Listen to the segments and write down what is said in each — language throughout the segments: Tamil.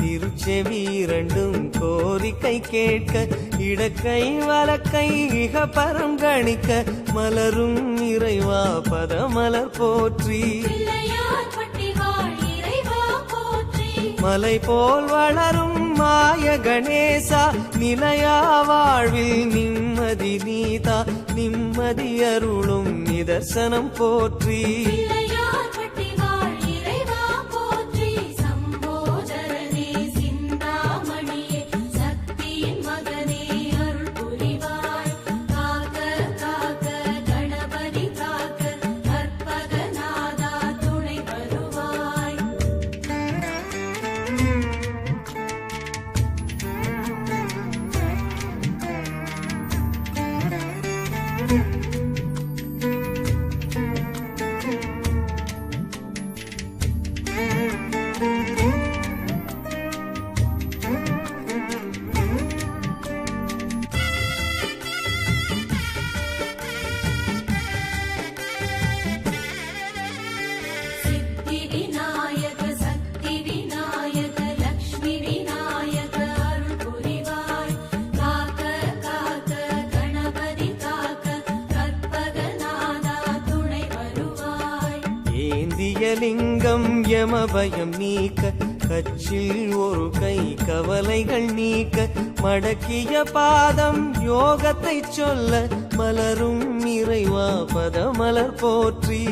திருச்செவி இரண்டும் கோரிக்கை கேட்க இடக்கை வலக்கை இக பரம் கணிக்க மலரும் இறைவா பதமலர் போற்றி. மலை போல் வளரும் மாய கணேசா நிலையா வாழ்வில் நிம்மதி நீதா நிம்மதி அருளும் நிதர்சனம் போற்றி. ஏந்திய லிங்கம் யமபயம் நீக்க கச்சில் ஒரு கை கவலைகள் நீக்க மடக்கிய பாதம் யோகத்தை சொல்ல மலரும் இறைவா பதமலர் போற்றி.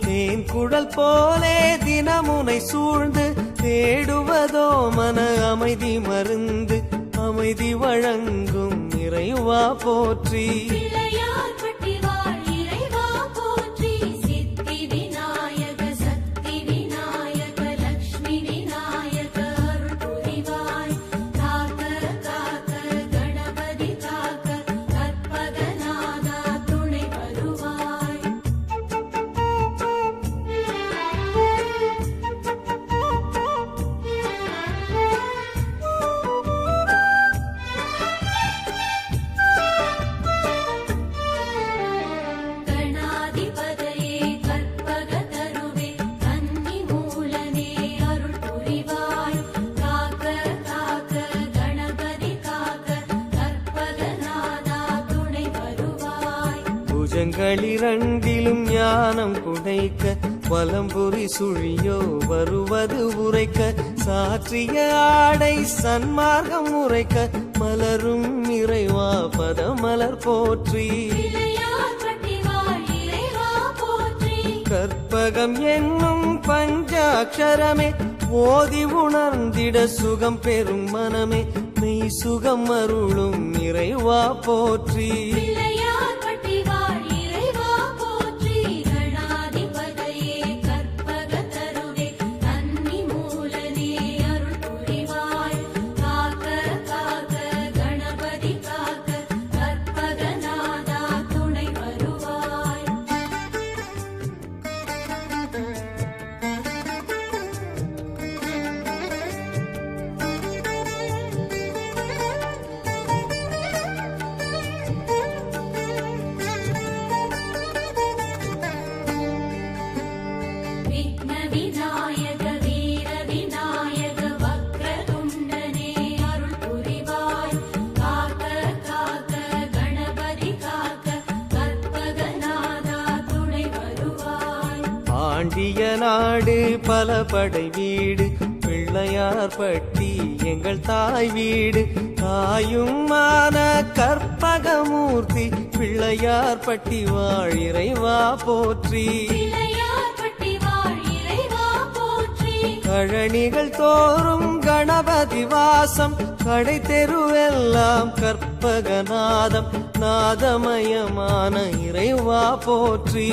தேன் குடல் போலே தினமுனை சூழ்ந்து தேடுவதோ மன அமைதி மருந்து அமைதி வழங்கும் இறைவா போற்றி. வருவாய் புஜங்களிரண்டிலும் ஞானம் குடைக்க வலம்புரி சுழியோ வருவது உரைக்க சாற்றிய ஆடை சன்மார்க்கம் உரைக்க மலரும் இறைவா பதமலர் போற்றி. கற்பகம் என்னும் பஞ்சாட்சரமே ஓதி உணர்ந்திட சுகம் பெறும் மனமே மெய் சுகம் அருளும் இறைவா போற்றி. நாடு பல படை வீடு பிள்ளையார் பட்டி எங்கள் தாய் வீடு. தாயுமான கற்பகமூர்த்தி பிள்ளையார் பட்டி வாழ் இறைவா போற்றி. பிள்ளையார் பட்டி வாழ் இறைவா போற்றி. கழனிகள் தோறும் கணபதி வாசம் கடை தெருவெல்லாம் கற்பகநாதம் நாதமயமான இறைவா போற்றி.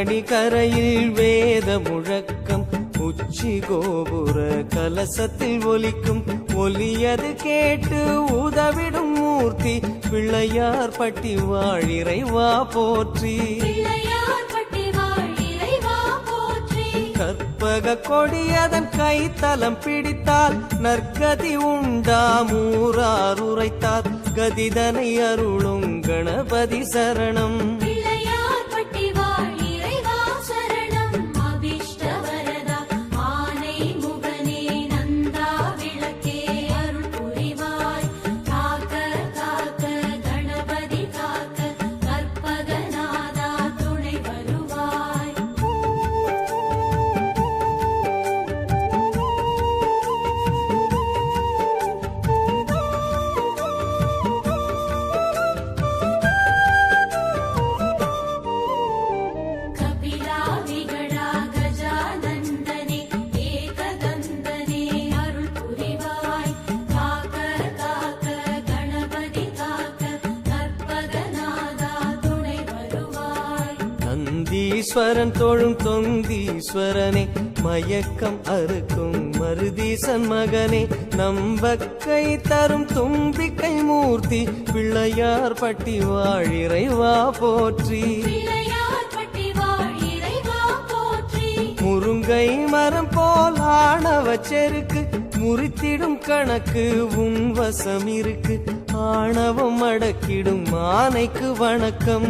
பூரணி கரையில் வேத முழக்கம் உச்சி கோபுர கலசத்தில் ஒலிக்கும். ஒலியது கேட்டு உதவிடும் மூர்த்தி பிள்ளையார் பட்டி வாழிறைவா போற்றி. கற்பக கொடியதன் கைத்தலம் பிடித்தால் நற்கதி உண்டாமூரார் உரைத்தார். கதிதனை அருளும் கணபதி சரணம். நந்தீஸ்வரன் தொழும் தொந்தீஸ்வரனே மயக்கம் அறுக்கும் மருதீசன் மகனே நம்பக்கை தரும் தும்பிக்கை மூர்த்தி பிள்ளையார் பட்டி வாழிறைவா போற்றி. முருங்கை மரம் போல் ஆணவ செருக்கு முறித்திடும் கணக்கு உன் வசம் இருக்கு ஆணவம் அடக்கிடும் ஆனைக்கு வணக்கம்.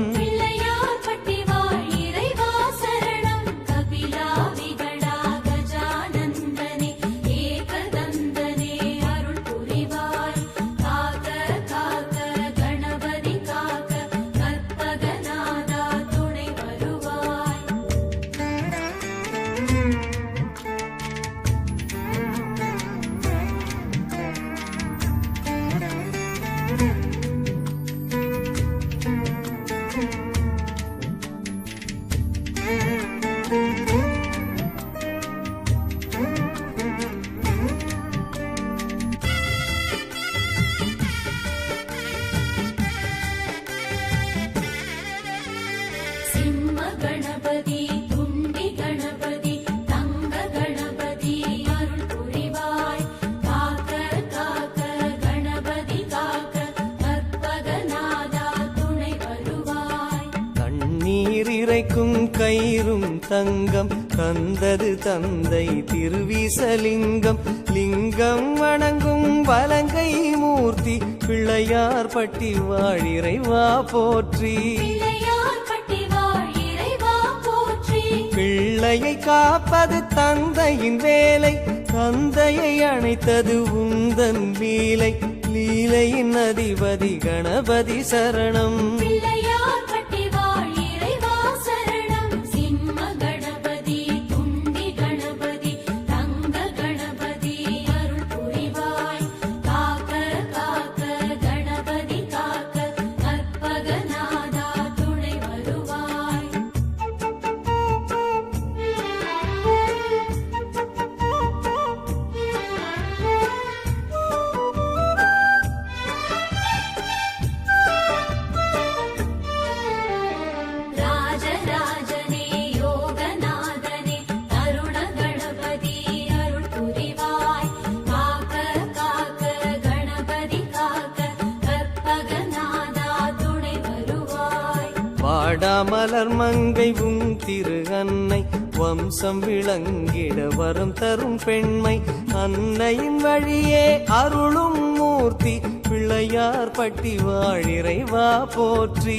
கணபதி துண்டி கணபதி தங்க கணபதி அருள் புரிவாய். காக்க காக்க கணபதி காக்க கற்பகநாதா துணை வருவாய். தண்ணீர் இறைக்கும் கயிறும் தங்கம் தந்தது தந்தை திருவிசலிங்கம். லிங்கம் வணங்கும் வலங்கை மூர்த்தி பிள்ளையார் பட்டி வாழிறைவா போற்றி. பிள்ளையை காப்பது தந்தையின் வேலை. தந்தையை அணைத்தது உந்தன் லீலை லீலையின் அதிபதி கணபதி சரணம். வாடாமலர் மங்கை உன் திரு அன்னை வம்சம் விளங்கிட வரம் தரும் பெண்மை. அன்னையின் வழியே அருளும் மூர்த்தி பிள்ளையார் பட்டி வாழிறைவா போற்றி.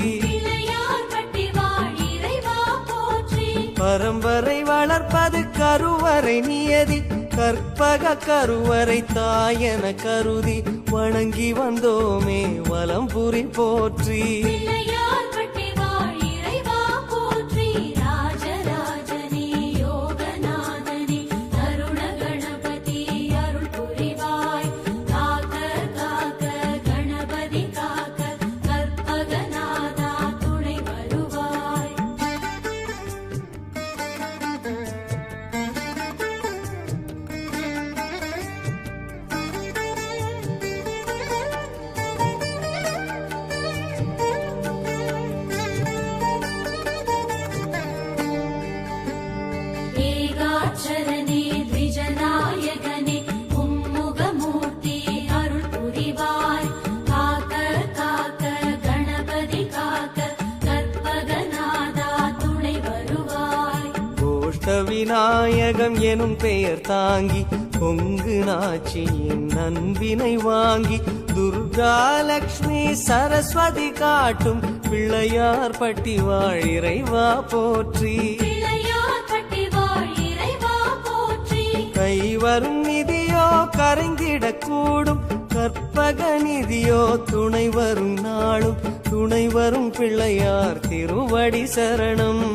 பரம்பரை வளர்ப்பது கருவறை நியதி கற்பக கருவறை தாயன கருதி வணங்கி வந்தோமே வலம்புரி போற்றி. கோஷ்ட விநாயகம் எனும் பெயர் தாங்கி கொங்கு நாச்சியின் நண்பினை வாங்கி துர்கா லக்ஷ்மி சரஸ்வதி காட்டும் பிள்ளையார் பட்டி வாழிறைவா போற்றி. கைவரும் நிதியோ கரைந்திடக்கூடும் கற்பக நிதியோ துணை வரும் நாளும். துணை வரும் பிள்ளையார் திருவடி சரணம்.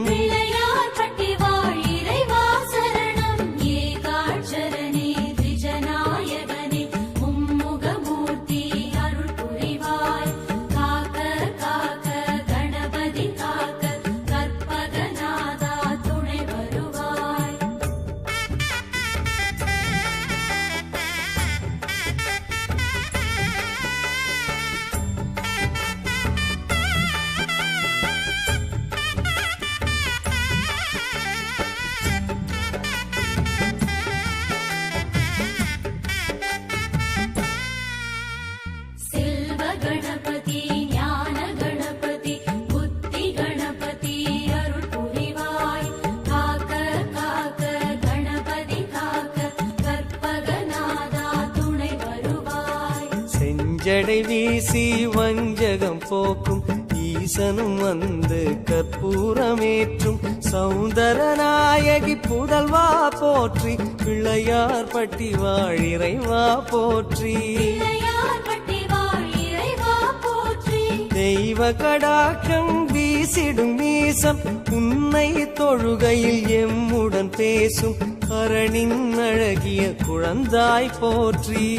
செஞ்சடை வீசி வஞ்சகம் போக்கும். ஈசனும் வந்து கற்பூரமேற்றும். சௌந்தர நாயகி புதல்வா போற்றி. பிள்ளையார் பட்டி வாழிறைவா போற்றி. தெய்வ கடாக்கம் வீசிடும் மீசம். உன்னை தொழுகையில் எம்முடன் பேசும். கரணின் அழகிய குழந்தாய் போற்றி.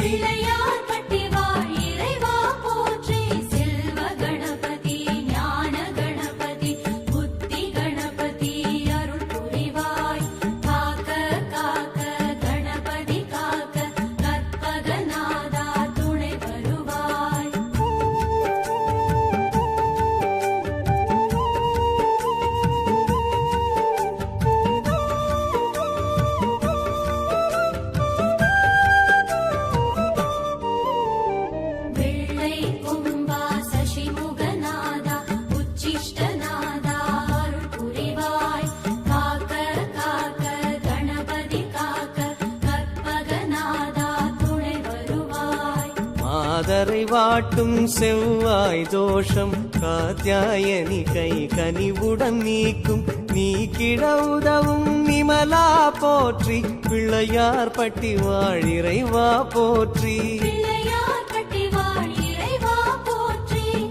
மாதரை வாட்டும் செவ்வாய் தோஷம் காத்தியாயனி கை கனிவுடன் நீக்கும். நீக்கிட உதவும் நிமலா போற்றி பிள்ளையார் பட்டி வாழிறைவா போற்றி.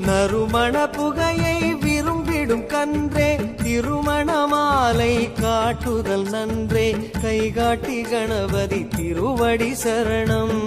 நறுமண புகையை விரும்பிடும் கன்றே திருமண மாலை காட்டுதல் நன்றே. கைகாட்டி கணபதி திருவடி சரணம்.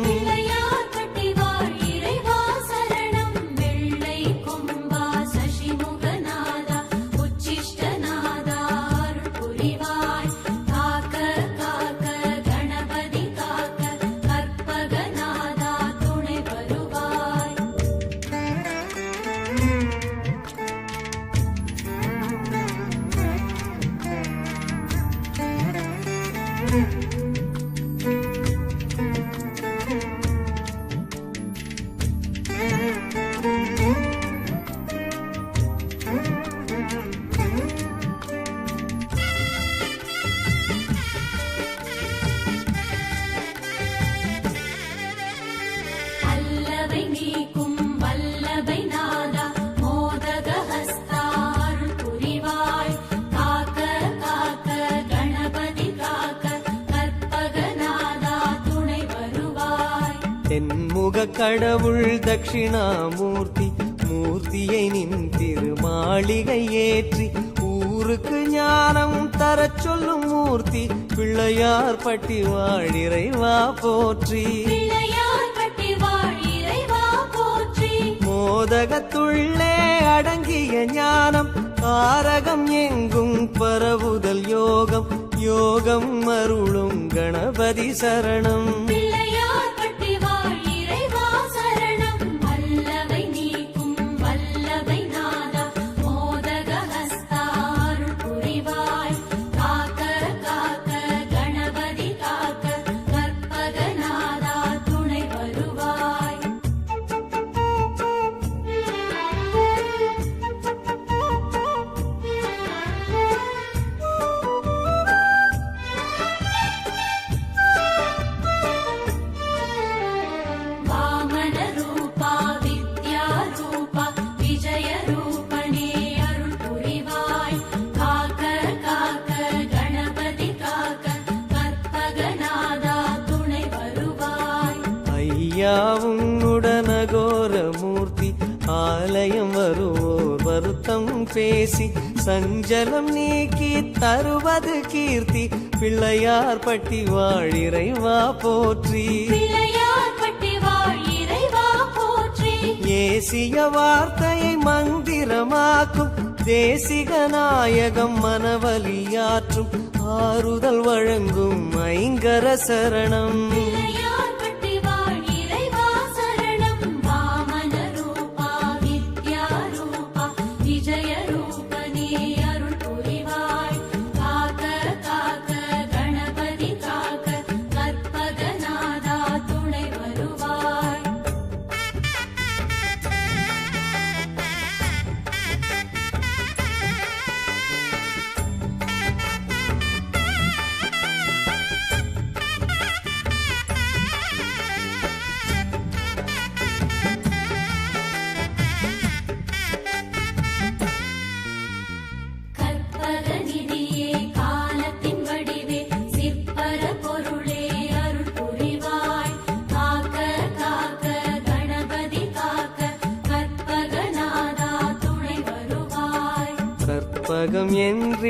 கடவுள் தட்சிணாமூர்த்தி மூர்த்தியை நின் திருமாளிகை ஏற்றி ஊருக்கு ஞானம் தரச் சொல்லும் மூர்த்தி பிள்ளையார் பட்டி வாழிறைவா போற்றி. மோதகத்துள்ளே அடங்கிய ஞானம் தாரகம் எங்கும் பரவுதல் யோகம் யோகம் அருளும் கணபதி சரணம். பேசி சஞ்சலம் நீக்கி தருவது கீர்த்தி. பிள்ளையார் பட்டி வாழிறைவா போற்றி. ஏசிய வார்த்தையை மந்திரமாக்கும். தேசிக நாயகம் மனவலியாற்றும். ஆறுதல் வழங்கும் ஐங்கர சரணம்.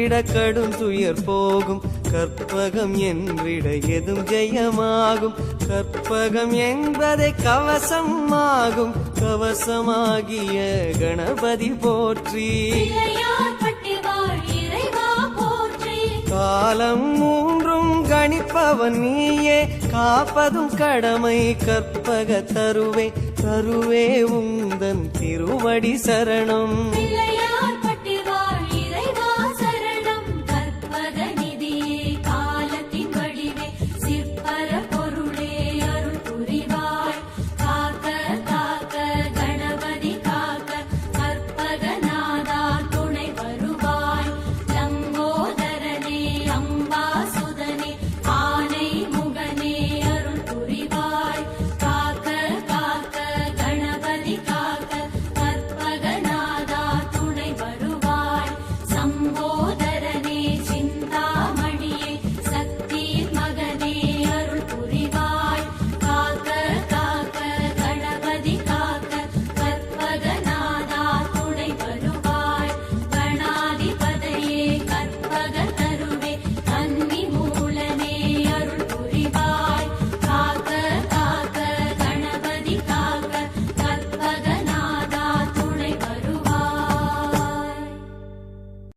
என்றிட கடும் துயர் போகும். கற்பகம் என்றிட எதும் ஜெயமாகும். கற்பகம் என்பதை கவசம் ஆகும் கவசமாகிய கணபதி போற்றி. காலம் மூன்றும் கணிப்பவன் நீயே. காப்பதும் கடமை கற்பக தருவே. தருவே உந்தன் திருவடி சரணம்.